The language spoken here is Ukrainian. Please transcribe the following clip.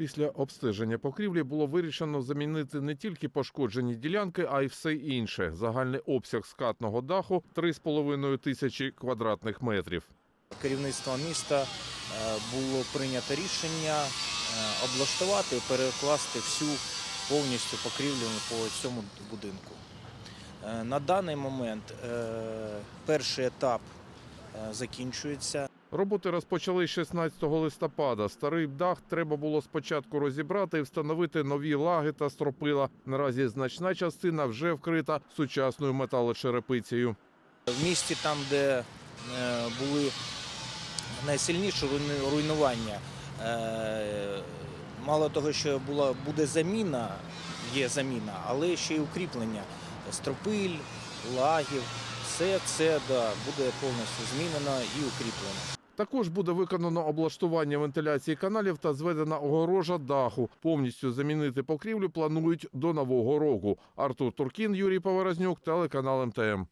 Після обстеження покрівлі було вирішено замінити не тільки пошкоджені ділянки, а й все інше. Загальний обсяг скатного даху 3,5 тисячі квадратних метрів. керівництва міста е, було прийнято рішення е, облаштувати і перекласти всю повністю покрівлю по цьому будинку. Е, На даний момент перший етап закінчується. Роботи розпочали 16 листопада. Старий дах треба було спочатку розібрати і встановити нові лаги та стропила. Наразі значна частина вже вкрита сучасною металочерепицею. В місті, там, де е, були найсильніші руйнування, е, мало того, що була, буде заміна, є заміна, але ще й укріплення стропиль, лагів. Все це да, буде повністю змінено і укріплено. Також буде виконано облаштування вентиляції каналів та зведена огорожа даху. Повністю замінити покрівлю планують до нового року. Артур Туркін, Юрій Поворознюк, телеканал МТМ.